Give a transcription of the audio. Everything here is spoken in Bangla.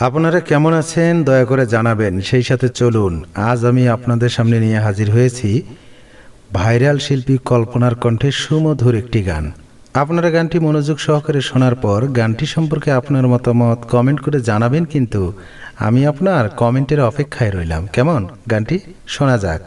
আপনারা কেমন আছেন? দয়া করে জানাবেন। সেই সাথে চলুন, আজ আমি আপনাদের সামনে নিয়ে হাজির হয়েছি ভাইরাল শিল্পী কল্পনার কণ্ঠে সুমধুর একটি গান। আপনারা গানটি মনোযোগ সহকারে শোনার পর গানটি সম্পর্কে আপনার মতামত কমেন্ট করে জানাবেন, কিন্তু আমি আপনার কমেন্টের অপেক্ষায় রইলাম। কেমন? গানটি শোনা যাক।